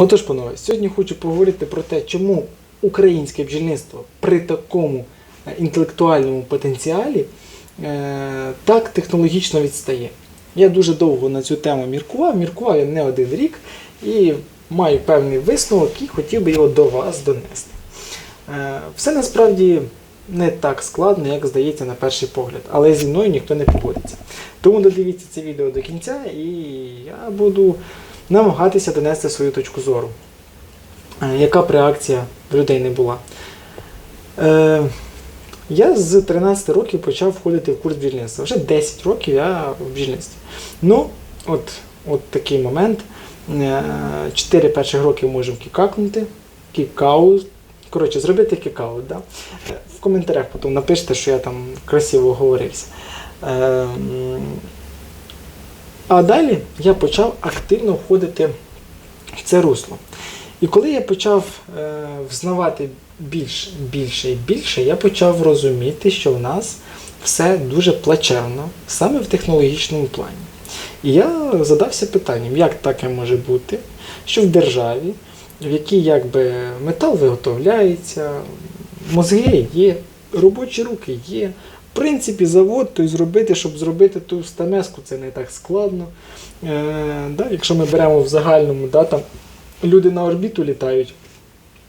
Отож, панове, сьогодні хочу поговорити про те, чому українське бджільництво при такому е, інтелектуальному потенціалі е, так технологічно відстає. Я дуже довго на цю тему міркував, міркував я не один рік і маю певний висновок і хотів би його до вас донести. Е, все насправді не так складно, як здається на перший погляд, але зі мною ніхто не погодиться. Тому додивіться це відео до кінця, і я буду намагатися донести свою точку зору. Е, Яка б реакція в людей не була? Е, я з 13 років почав входити в курс бджільництва. Вже 10 років я в бджільництві. Ну, от, от такий момент. Е, Чотири перших роки можемо кікакнути, кікаут. Коротше, зробити кікаут. Да? Е, В коментарях потім напишіть, що я там красиво говорився. Е, а далі я почав активно входити в це русло. І коли я почав е, взнавати більш, більше і більше, я почав розуміти, що в нас все дуже плачевно, саме в технологічному плані. І я задався питанням, як таке може бути, що в державі, в якій якби метал виготовляється, мозги є, робочі руки є. В принципі, завод той зробити, щоб зробити ту стамеску, це не так складно. Е, да, якщо ми беремо в загальному, да, там, люди на орбіту літають,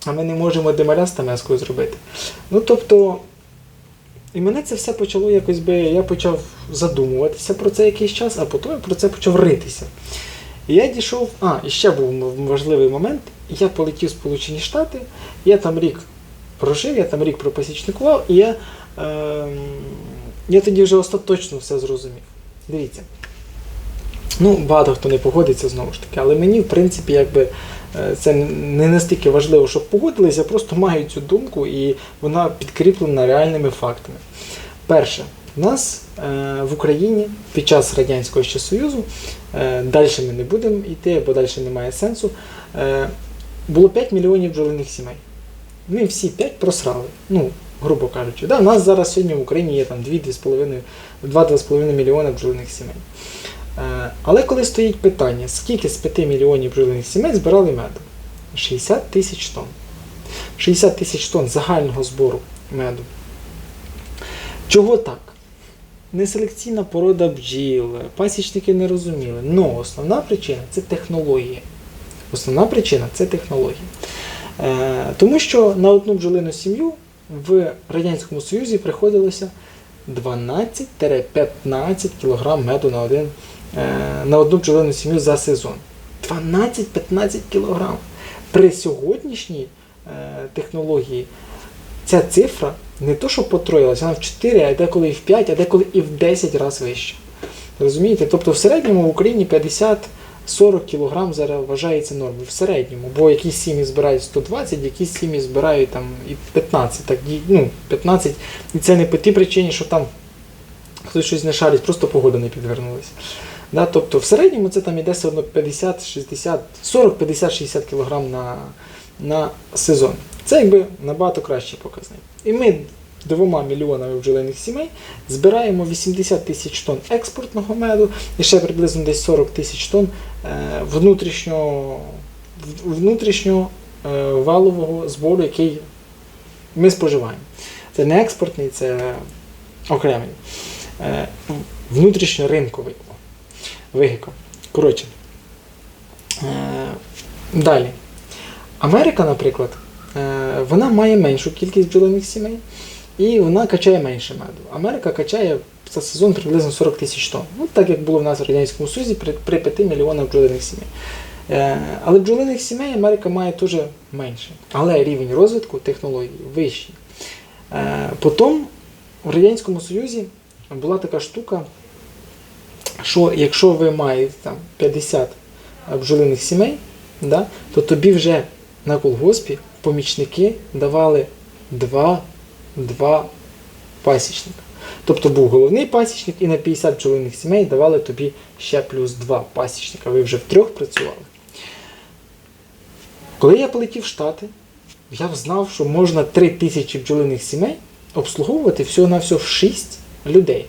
а ми не можемо демаря стамескою зробити. Ну тобто, і мене це все почало якось би, я почав задумуватися про це якийсь час, а потім про це почав ритися. І я дійшов, а, і ще був важливий момент. Я полетів в Сполучені Штати, я там рік прожив, я там рік пропасічникував, і я, я тоді вже остаточно все зрозумів. Дивіться. Ну, багато хто не погодиться знову ж таки, але мені, в принципі, якби е, це не настільки важливо, щоб погодилися, я просто маю цю думку і вона підкріплена реальними фактами. Перше, в нас е, в Україні під час Радянського ще Союзу, е, далі ми не будемо йти, бо далі немає сенсу, було 5 мільйонів бджолиних сімей. Ми всі 5 просрали. Ну, грубо кажучи. Да, у нас зараз сьогодні в Україні є там 2-2,5 мільйона бджолиних сімей. Е, Але коли стоїть питання, скільки з 5 мільйонів бджолиних сімей збирали меду? 60 тисяч тонн. 60 тисяч тонн загального збору меду. Чого так? Неселекційна порода бджіл, пасічники не розуміли. Но основна причина це технології. Основна причина це технології. Е, тому що на одну бджолину сім'ю в Радянському Союзі приходилося 12-15 кг меду на, один, е, на одну бджолину сім'ю за сезон. 12-15 кг. При сьогоднішній е, технології ця цифра не то, що потроїлася, вона в 4, а деколи і в 5, а деколи і в 10 разів вища. Розумієте? Тобто в середньому в Україні 50 40 кг зараз вважається нормою в середньому, бо якісь сім'ї збирають 120, якісь сім'ї збирають там і 15. Так, ну, 15. І це не по тій причині, що там хтось щось не шарить, просто погода не підвернулася. Да, тобто в середньому це там іде все одно 50, 60, 40, 50, 60 кг на, на сезон. Це якби набагато кращий показник. І ми двома мільйонами бджолиних сімей збираємо 80 тисяч тонн експортного меду і ще приблизно десь 40 тисяч тонн е, внутрішнього, внутрішнього е, валового збору, який ми споживаємо. Це не експортний, це окремий. Е, внутрішньоринковий. Вигіка. Коротше. Далі. Америка, наприклад, вона має меншу кількість бджолиних сімей і вона качає менше меду. Америка качає за сезон приблизно 40 тисяч тонн. Ну, так як було в нас в Радянському Союзі при, при 5 мільйонах бджолиних сімей. Е, але бджолиних сімей Америка має теж менше. Але рівень розвитку технологій вищий. Е, потім в Радянському Союзі була така штука, що якщо ви маєте там 50 бджолиних сімей, да, то тобі вже на колгоспі помічники давали 2, 2 пасічника. Тобто був головний пасічник і на 50 бджолиних сімей давали тобі ще плюс 2 пасічника. Ви вже втрьох працювали. Коли я полетів в Штати, я знав, що можна 3 тисячі бджолиних сімей обслуговувати всього-навсього 6 людей.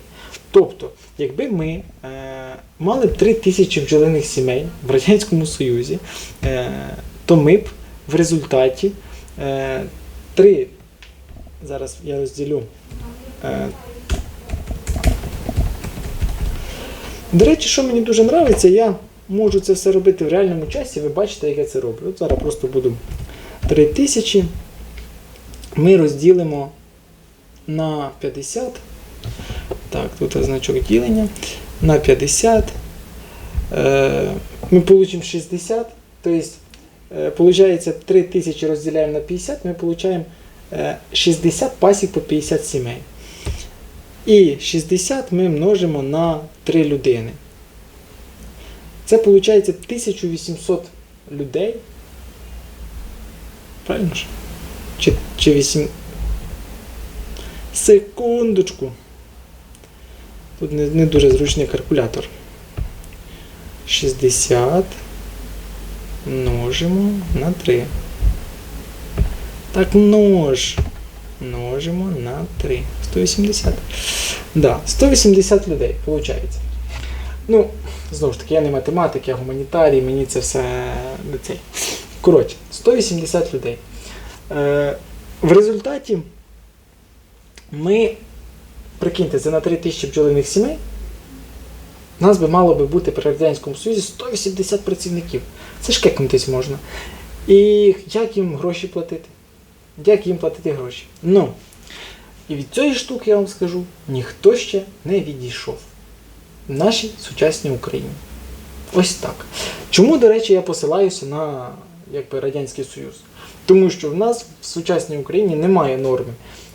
Тобто, якби ми е, мали б 3 тисячі бджолиних сімей в Радянському Союзі, е, то ми б в результаті е, три. Зараз я розділю. Е, до речі, що мені дуже подобається, я можу це все робити в реальному часі. Ви бачите, як я це роблю. От зараз просто буду 3000. Ми розділимо на 50. Так, тут значок ділення. На 50. Е, Ми получимо 60. Тобто, е, получається 3000 розділяємо на 50, ми получаємо е, 60 пасік по 50 сімей. І 60 ми множимо на 3 людини. Це виходить 1800 людей. Правильно ж? Чи, чи 8. Секундочку. Тут не, не дуже зручний калькулятор. 60 множимо на 3. Так множ. Множимо на 3. 180. Да, 180 людей, виходить. Ну, знову ж таки, я не математик, я гуманітарій, мені це все не цей. Коротше, 180 людей. Е, в результаті ми, прикиньте, це на 3000 бджолиних сімей. У нас би мало би бути при Радянському Союзі 180 працівників. Це ж кекнутись можна. І як їм гроші платити? Як їм платити гроші? Ну, і від цієї штуки я вам скажу, ніхто ще не відійшов в нашій сучасній Україні. Ось так. Чому, до речі, я посилаюся на якби, Радянський Союз? Тому що в нас в сучасній Україні немає норми.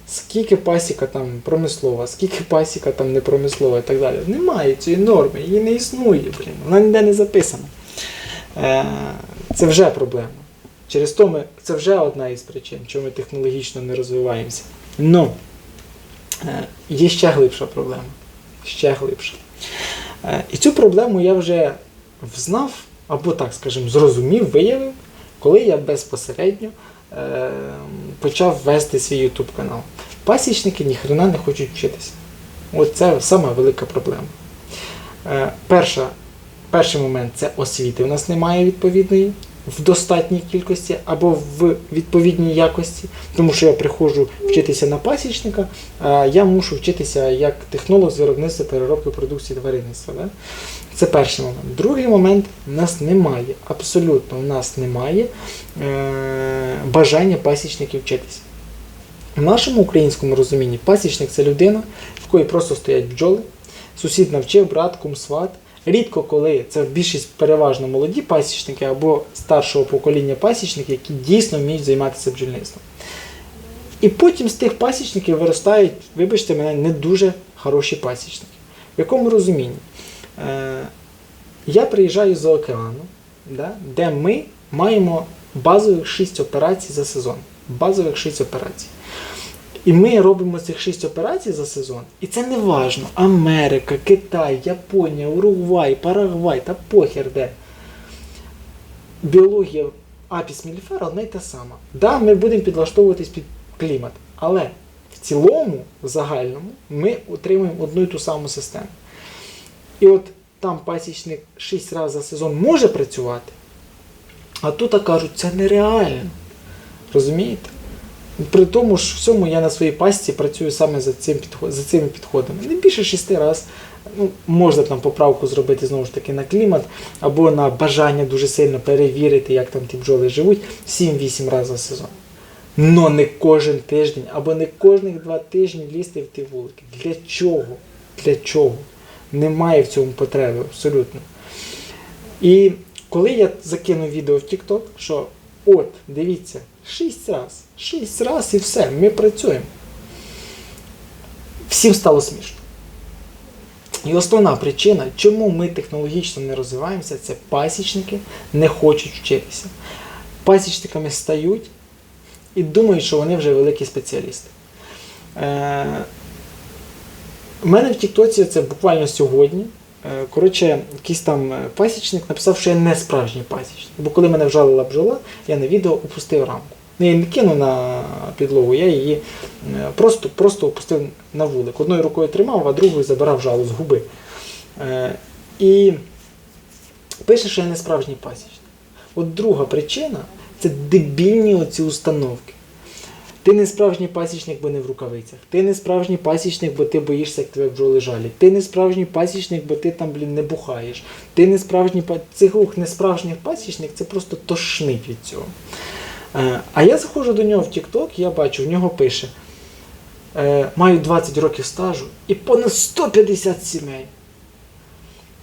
Скільки пасіка там промислова, скільки пасіка там не промислова і так далі. Немає цієї норми, її не існує, блін. Вона ніде не записана. Е, це вже проблема. Через то ми, це вже одна із причин, чому ми технологічно не розвиваємося. Ну, е, є ще глибша проблема. Ще глибша. Е, і цю проблему я вже взнав, або так скажімо, зрозумів, виявив, коли я безпосередньо е, почав вести свій YouTube канал. Пасічники ніхрена не хочуть вчитися. От це сама велика проблема. Перша, перший момент це освіти. У нас немає відповідної в достатній кількості або в відповідній якості, тому що я приходжу вчитися на пасічника, а я мушу вчитися як технолог з виробництва переробки продукції тваринництва. Да? Це перший момент. Другий момент у нас немає, абсолютно у нас немає е- бажання пасічників вчитися. В нашому українському розумінні пасічник це людина, в якої просто стоять бджоли, сусід навчив, брат, кум, сват. Рідко коли це більшість переважно молоді пасічники або старшого покоління пасічники, які дійсно вміють займатися бджільництвом. І потім з тих пасічників виростають, вибачте мене, не дуже хороші пасічники. В якому розумінні? Е, я приїжджаю з океану, да, де ми маємо базових 6 операцій за сезон. Базових 6 операцій. І ми робимо цих 6 операцій за сезон. І це не важно. Америка, Китай, Японія, Уругвай, Парагвай та похер де. Біологія апіс міліфера одна й та сама. Да, ми будемо підлаштовуватись під клімат, але в цілому, в загальному, ми отримуємо одну і ту саму систему. І от там пасічник 6 разів за сезон може працювати, а тут кажуть, це нереально. Розумієте? При тому ж всьому я на своїй пасті працюю саме за, цим підход, за цими підходами. Не більше шести разів. Ну, можна там поправку зробити знову ж таки на клімат, або на бажання дуже сильно перевірити, як там ті бджоли живуть, 7-8 разів за сезон. Но не кожен тиждень, або не кожних два тижні лізти в ті вулики. Для чого? Для чого? Немає в цьому потреби абсолютно. І коли я закинув відео в TikTok, що от, дивіться, 6 раз, 6 раз і все, ми працюємо. Всім стало смішно. І основна причина, чому ми технологічно не розвиваємося, це пасічники не хочуть вчитися. Пасічниками стають і думають, що вони вже великі спеціалісти. Е, у мене в Тіктоці це буквально сьогодні. Е, Коротше, якийсь там е, пасічник написав, що я не справжній пасічник. Бо коли мене вжалила бджола, я на відео опустив рамку. Я її не кинув на підлогу, я її е, просто, просто опустив на вулик. Одною рукою тримав, а другою забирав жалу з губи. Е, І пише, що я не справжній пасічник. От друга причина, Це дебільні оці установки. Ти не справжній пасічник, бо не в рукавицях. Ти не справжній пасічник, бо ти боїшся, як тебе бджоли жалять. Ти не справжній пасічник, бо ти там, блін, не бухаєш. Ти не справжній. Цих рух несправжній пасічник, це просто тошнить від цього. Е, а я заходжу до нього в TikTok, я бачу, в нього пише: е, маю 20 років стажу і понад 150 сімей.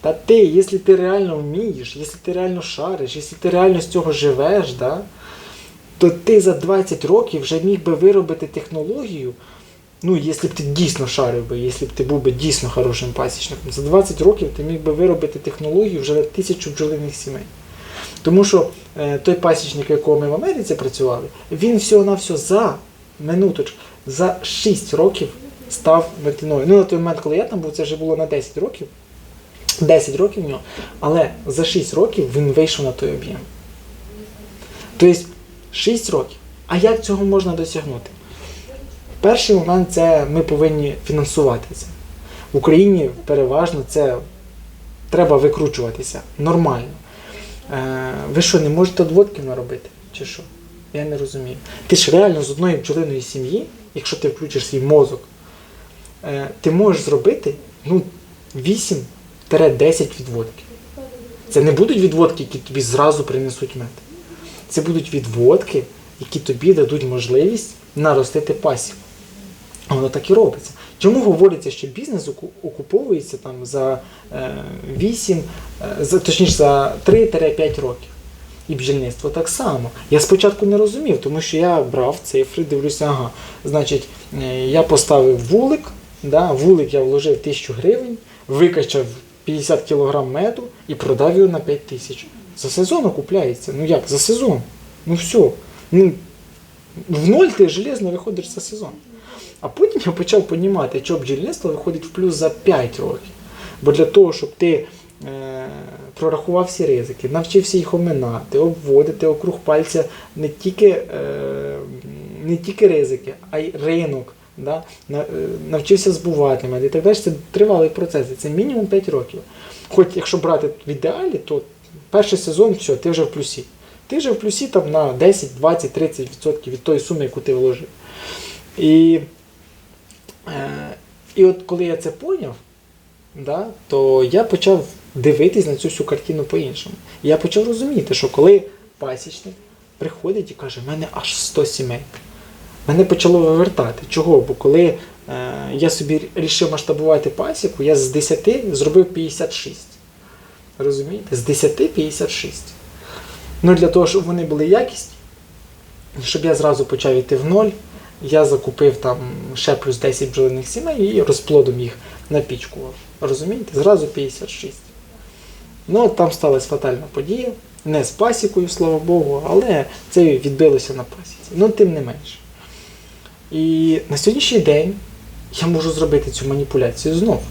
Та ти, якщо ти реально вмієш, якщо ти реально шариш, якщо ти реально з цього живеш, да, то ти за 20 років вже міг би виробити технологію. Ну, якщо б ти дійсно шарив би, якщо б ти був би дійсно хорошим пасічником, за 20 років ти міг би виробити технологію вже на тисячу бджолиних сімей. Тому що е, той пасічник, якого ми в Америці працювали, він всього-навсього за минуточку, за 6 років став метиною. Ну, на той момент, коли я там був, це вже було на 10 років. 10 років в нього, але за 6 років він вийшов на той об'єм. Тобто 6 років. А як цього можна досягнути? Перший момент це ми повинні фінансувати це. В Україні переважно це треба викручуватися нормально. Е, ви що, не можете одводків наробити? Чи що? Я не розумію. Ти ж реально з одної бджолиної сім'ї, якщо ти включиш свій мозок, е, ти можеш зробити ну, 8-10 відводків. Це не будуть відводки, які тобі зразу принесуть мед. Це будуть відводки, які тобі дадуть можливість наростити пасіку. Воно так і робиться. Чому говориться, що бізнес окуповується там за е, 8, е, за, точніше за 3-5 років. І бджільництво так само. Я спочатку не розумів, тому що я брав цифри, дивлюся, ага, значить, е, я поставив вулик, да, вулик я вложив 1000 гривень, викачав 50 кг меду і продав його на 5 тисяч. За сезон окупляється. Ну як? За сезон. Ну все. Ну, в ноль ти железно виходиш за сезон. А потім я почав розуміти, що бджільництво виходить в плюс за 5 років. Бо для того, щоб ти е, прорахував всі ризики, навчився їх оминати, обводити округ пальця не тільки, е, не тільки ризики, а й ринок. Да? Е, Навчився збувати мене і так далі. Це тривалий процес. Це мінімум 5 років. Хоч якщо брати в ідеалі, то перший сезон, все, ти вже в плюсі. Ти вже в плюсі там на 10, 20, 30% від тої суми, яку ти вложив. І, і от коли я це поняв, да, то я почав дивитись на цю всю картину по-іншому. Я почав розуміти, що коли пасічник приходить і каже, в мене аж 100 сімей. Мене почало вивертати. Чого? Бо коли е, я собі рішив масштабувати пасіку, я з 10 зробив 56. Розумієте? З 10 56. Ну, для того, щоб вони були якісні, щоб я зразу почав йти в ноль, я закупив там ще плюс 10 бджолиних сімей і розплодом їх напічкував. Розумієте? Зразу 56. Ну, там сталася фатальна подія. Не з пасікою, слава Богу, але це відбилося на пасіці. Ну, тим не менше. І на сьогоднішній день я можу зробити цю маніпуляцію знов.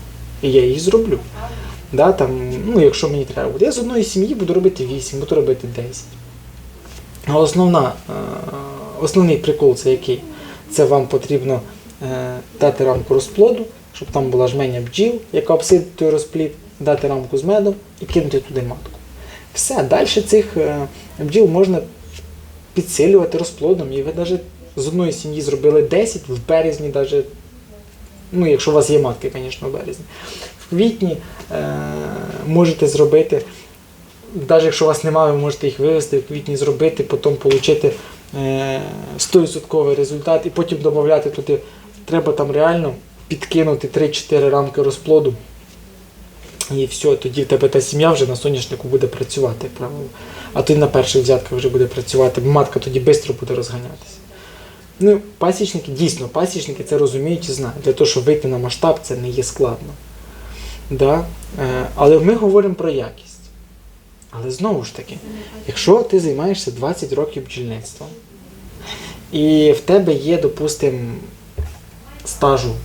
І я її зроблю. Да, там, ну, якщо мені треба буде. Я з одної сім'ї буду робити 8, буду робити 10. А основна, е, основний прикол це який? Це вам потрібно е, дати рамку розплоду, щоб там була жменя бджіл, яка обсидить той розплід, дати рамку з медом і кинути туди матку. Все, далі цих е, бджіл можна підсилювати розплодом. І ви навіть з одної сім'ї зробили 10 в березні, навіть, ну, якщо у вас є матки, звісно, в березні. В квітні е, можете зробити, навіть якщо у вас немає, ви можете їх вивезти, в квітні зробити, потім отримати 100% результат і потім додати туди. Треба там реально підкинути 3-4 рамки розплоду. І все, тоді в тебе та сім'я вже на соняшнику буде працювати, правило. А й на перших взятках вже буде працювати, матка тоді швидко буде розганятися. Ну, пасічники, дійсно, пасічники це розуміють і знають. Для того, щоб вийти на масштаб, це не є складно. Да? Е, але ми говоримо про якість. Але знову ж таки, якщо ти займаєшся 20 років бджільництвом, і в тебе є, допустимо, стажу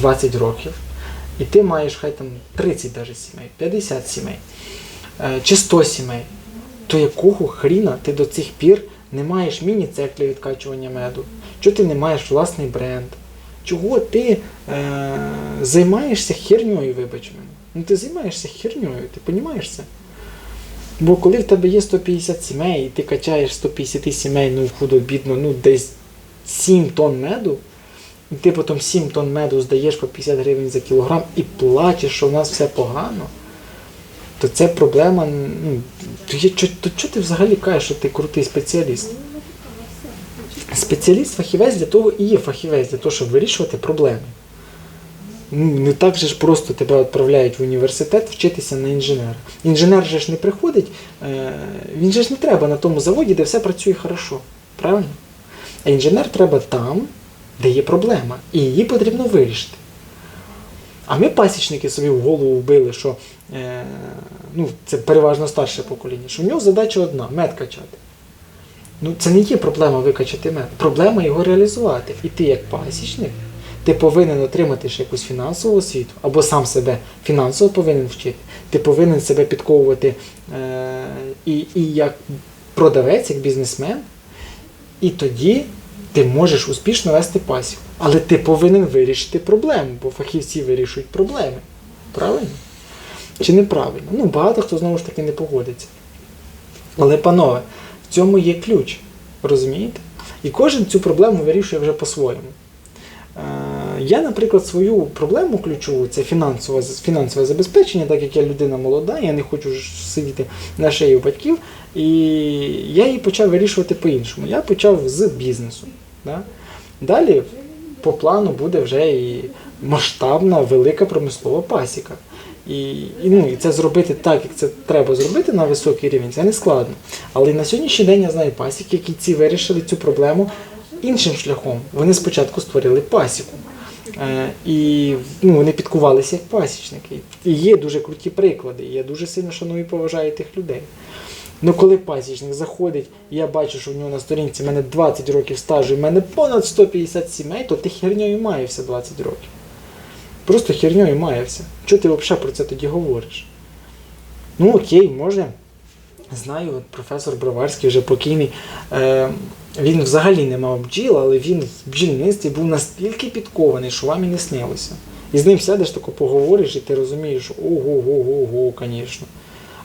20 років, і ти маєш хай там 30 даже сімей, 50 сімей, е, чи 100 сімей, то якого хріна ти до цих пір не маєш міні-цех для відкачування меду? Чого ти не маєш власний бренд? Чого ти е, займаєшся херньою, вибач мене? Ну ти займаєшся херньою, ти розумієш це? Бо коли в тебе є 150 сімей, і ти качаєш 150 сімей, ну худо бідно, ну десь 7 тонн меду, і ти потім 7 тонн меду здаєш по 50 гривень за кілограм і плачеш, що в нас все погано, то це проблема. Ну, то, чого ти взагалі кажеш, що ти крутий спеціаліст? Спеціаліст, фахівець для того і є фахівець, для того, щоб вирішувати проблеми. Ну, не так же ж просто тебе відправляють в університет вчитися на інженера. Інженер же ж не приходить, е, він же ж не треба на тому заводі, де все працює хорошо. Правильно? А інженер треба там, де є проблема, і її потрібно вирішити. А ми пасічники собі в голову вбили, що е, ну, це переважно старше покоління, що в нього задача одна мед качати. Ну, це не є проблема викачати мед. Проблема його реалізувати. І ти, як пасічник, ти повинен отримати ще якусь фінансову освіту, або сам себе фінансово повинен вчити. Ти повинен себе підковувати е, і, і як продавець, як бізнесмен, і тоді ти можеш успішно вести пасіку. Але ти повинен вирішити проблему, бо фахівці вирішують проблеми. Правильно? Чи неправильно? Ну, багато хто знову ж таки не погодиться. Але, панове, в цьому є ключ. Розумієте? І кожен цю проблему вирішує вже по-своєму. Я, наприклад, свою проблему ключову це фінансове, фінансове забезпечення, так як я людина молода, я не хочу сидіти на шиї у батьків. І я її почав вирішувати по-іншому. Я почав з бізнесу. Да? Далі по плану буде вже і масштабна велика промислова пасіка. І, і, ну, і це зробити так, як це треба зробити на високий рівень, це не складно. Але на сьогоднішній день я знаю пасіки, які ці вирішили цю проблему іншим шляхом. Вони спочатку створили пасіку. Е, і ну, вони підкувалися як пасічники. І є дуже круті приклади. Я дуже сильно шаную і поважаю тих людей. Ну коли пасічник заходить, і я бачу, що в нього на сторінці в мене 20 років стажу, і в мене понад 150 сімей, то ти херньою маєшся 20 років. Просто херньою маєшся. Чого ти взагалі про це тоді говориш? Ну окей, може. Знаю, от професор Броварський вже покійний. Е, він взагалі не мав бджіл, але він в бджільництві був настільки підкований, що вам і не снилося. І з ним сядеш тако поговориш, і ти розумієш, ого-го-го-го, звісно.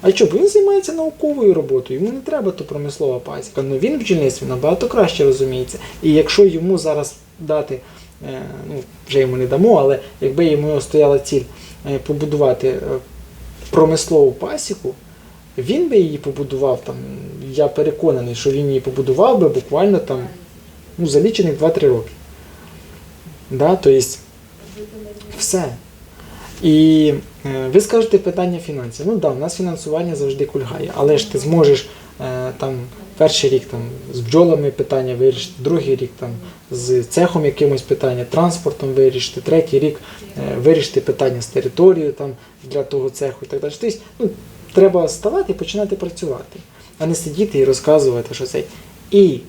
А що, бо він займається науковою роботою, йому не треба то промислова пасіка. але він в бджільництві набагато краще розуміється. І якщо йому зараз дати, е, ну вже йому не дамо, але якби йому стояла ціль е, побудувати е, промислову пасіку, він би її побудував там. Я переконаний, що він її побудував би буквально там ну, за лічених 2-3 роки. Да, тобто, все. І е, ви скажете питання фінансів. Ну так, да, у нас фінансування завжди кульгає, але ж ти зможеш е, там перший рік там з бджолами питання вирішити, другий рік там з цехом якимось питання, транспортом вирішити, третій рік е, вирішити питання з територією там для того цеху і так далі. Тобто, ну, треба ставати і починати працювати, а не сидіти і розказувати, що це. І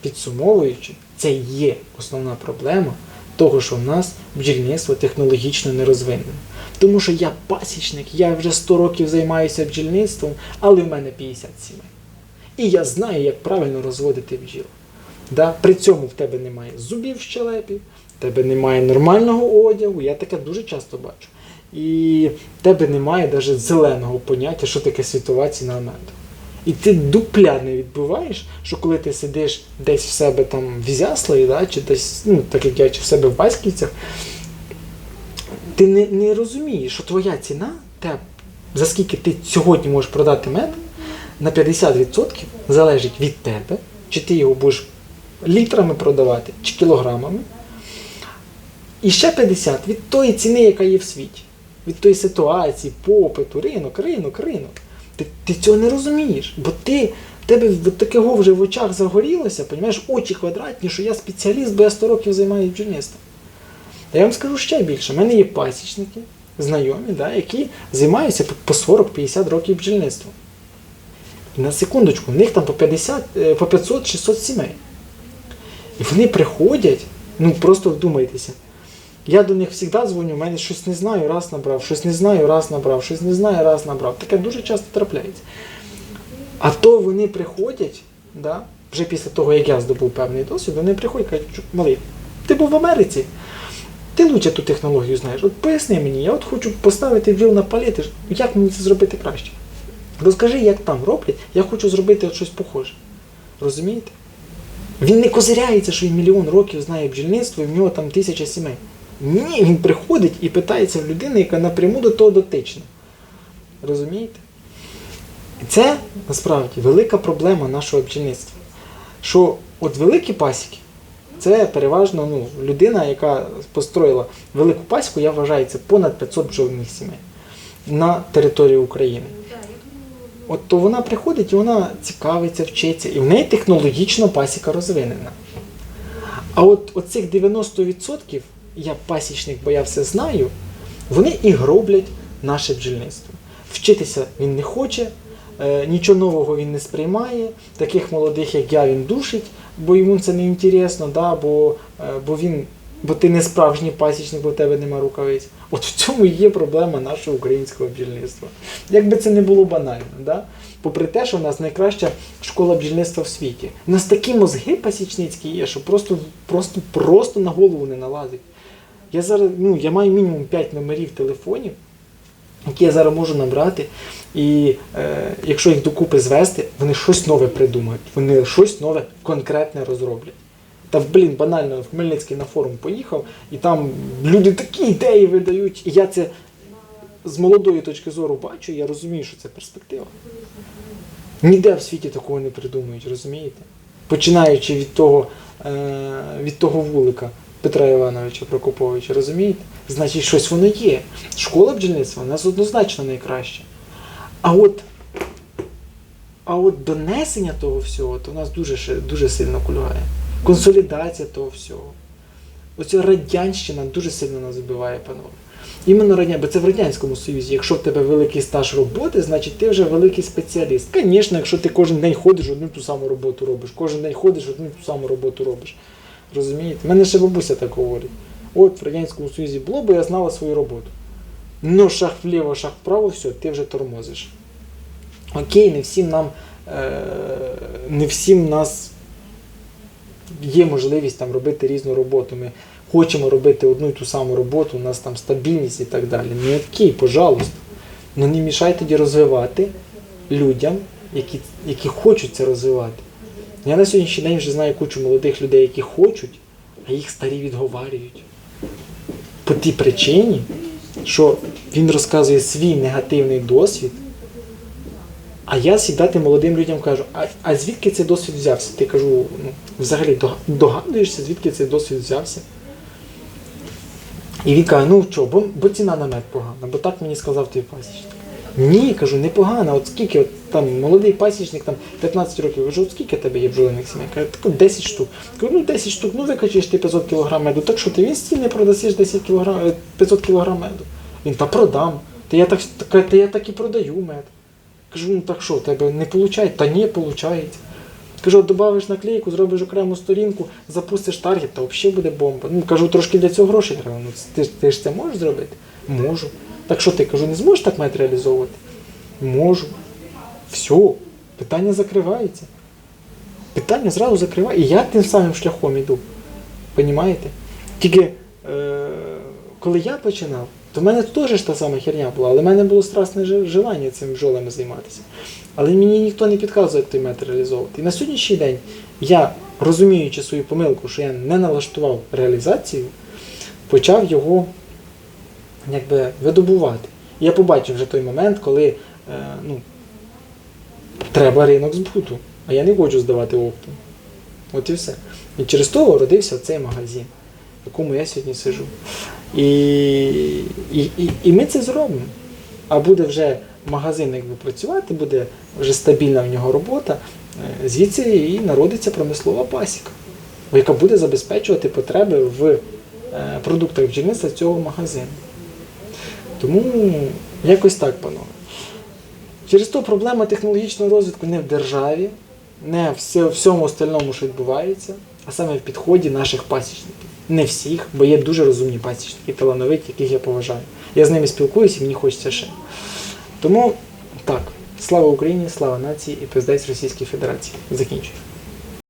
підсумовуючи, це є основна проблема того, що в нас бджільництво технологічно не розвинене. Тому що я пасічник, я вже 100 років займаюся бджільництвом, але в мене 50 сімей. І я знаю, як правильно розводити бджіл. Да? При цьому в тебе немає зубів в щелепі, в тебе немає нормального одягу, я таке дуже часто бачу. І в тебе немає навіть зеленого поняття, що таке світова ціна меду. І ти дупля не відбуваєш, що коли ти сидиш десь в себе там в Ізяславі, да, чи десь, ну, так як я, чи в себе в Басківцях, ти не, не розумієш, що твоя ціна, те, за скільки ти сьогодні можеш продати мед, на 50% залежить від тебе, чи ти його будеш літрами продавати, чи кілограмами. І ще 50 від тої ціни, яка є в світі, від тої ситуації, попиту, ринок, ринок, ринок. Ти, ти цього не розумієш, бо ти, в тебе такого вже в очах загорілося, понімаєш, очі квадратні, що я спеціаліст, бо я 100 років займаюся бджільництвом. Та я вам скажу ще більше. У мене є пасічники, знайомі, да, які займаються по 40-50 років бджільництвом. На секундочку, в них там по 50, е, по 500-600 сімей. І вони приходять, ну просто вдумайтеся. Я до них завжди дзвоню, в мене щось не знаю, раз набрав, щось не знаю, раз набрав, щось не знаю, раз набрав. Таке дуже часто трапляється. А то вони приходять, да, вже після того, як я здобув певний досвід, вони приходять і кажуть, малий, ти був в Америці, ти лучше ту технологію знаєш. От поясни мені, я от хочу поставити віл на палети, як мені це зробити краще? Розкажи, як там роблять, я хочу зробити щось похоже. Розумієте? Він не козиряється, що він мільйон років знає бджільництво і в нього там тисяча сімей. Ні, він приходить і питається в людини, яка напряму до того дотична. Розумієте? І це насправді велика проблема нашого бджільництва. Що от великі пасіки, це переважно ну, людина, яка построїла велику пасіку, я вважаю, це понад 500 бджолиних сімей на території України. От то вона приходить і вона цікавиться, вчиться, і в неї технологічно пасіка розвинена. А от оцих 90% я пасічник, бо я все знаю, вони і гроблять наше бджільництво. Вчитися він не хоче, е, нічого нового він не сприймає, таких молодих, як я, він душить, бо йому це не інтересно, да, бо, е, бо він. Бо ти не справжній пасічник, бо в тебе нема рукавиць. От в цьому є проблема нашого українського бджільництва. Як би це не було банально, да? попри те, що в нас найкраща школа бджільництва в світі. У нас такі мозги пасічницькі є, що просто, просто, просто на голову не налазить. Я зараз, ну, я маю мінімум 5 номерів телефонів, які я зараз можу набрати. І е, якщо їх докупи звести, вони щось нове придумають, вони щось нове конкретне розроблять. Та блін, банально в Хмельницький на форум поїхав, і там люди такі ідеї видають. І я це з молодої точки зору бачу, я розумію, що це перспектива. Ніде в світі такого не придумують, розумієте? Починаючи від того, е, від того вулика Петра Івановича Прокоповича, розумієте? Значить, щось воно є. Школа бджільництва у нас однозначно найкраща. А от, а от донесення того всього, то у нас дуже, дуже сильно кульгає. Консолідація того всього. Оця радянщина дуже сильно нас вбиває, панове. Іменно радянська, бо це в Радянському Союзі. Якщо в тебе великий стаж роботи, значить ти вже великий спеціаліст. Звісно, якщо ти кожен день ходиш, одну ту саму роботу робиш, кожен день ходиш, одну ту саму роботу робиш. Розумієте? Мене ще бабуся так говорить. От в Радянському Союзі було, бо я знала свою роботу. Ну, шаг вліво, шаг вправо, все, ти вже тормозиш. Окей, не всім нам, е, не всім нас є можливість там робити різну роботу. Ми хочемо робити одну і ту саму роботу, у нас там стабільність і так далі. Ну окей, пожалуйста. Ну не мішай тоді розвивати людям, які, які хочуть це розвивати. Я на сьогоднішній день вже знаю кучу молодих людей, які хочуть, а їх старі відговарюють. По тій причині, що він розказує свій негативний досвід. А я тим молодим людям кажу, а, а звідки цей досвід взявся? Ти кажу, ну, взагалі догадуєшся, звідки цей досвід взявся? І він каже, ну що, бо, бо ціна на мед погана, бо так мені сказав твій пасічник. Ні, кажу, не погана, от скільки, от там молодий пасічник, там 15 років, кажу, от скільки тебе є бджолиних сімей? Каже, так 10 штук. Кажу, ну 10 штук, ну викачуєш ти 500 кг меду, так що ти він стільний продасиш 10 кг, 500 кг меду. Він та продам. Та я так, та, я так і продаю мед. Кажу, ну так що, в тебе не виходить? Та ні, виходить. Кажу, от добавиш наклейку, зробиш окрему сторінку, запустиш таргет, та взагалі буде бомба. Ну, кажу, трошки для цього грошей треба. Ну, ти, ти ж це можеш зробити? Можу. Так що ти кажу, не зможеш так мед реалізовувати? Можу. Все, питання закривається. Питання зразу закриває. І я тим самим шляхом іду. Понімаєте? Тільки е, коли я починав, то в мене теж та сама херня була, але в мене було страсне желання цим бджолами займатися. Але мені ніхто не підказує, як той метод реалізовувати. І на сьогоднішній день я, розуміючи свою помилку, що я не налаштував реалізацію, почав його якби видобувати. Я побачив вже той момент, коли е, ну, треба ринок збуту, а я не хочу здавати оптом. От і все. І через того родився цей магазин, в якому я сьогодні сижу. І, і, і, і ми це зробимо. А буде вже магазин якби працювати, буде вже стабільна в нього робота, е, звідси і народиться промислова пасіка, яка буде забезпечувати потреби в е, продуктах бджільництва цього магазину. Тому якось так, панове. Через то проблема технологічного розвитку не в державі, не в всьому остальному, що відбувається, а саме в підході наших пасічників. Не всіх, бо є дуже розумні пасічники, талановиті, яких я поважаю. Я з ними спілкуюся мені хочеться ще. Тому так, слава Україні, слава нації і президент Російської Федерації. Закінчую.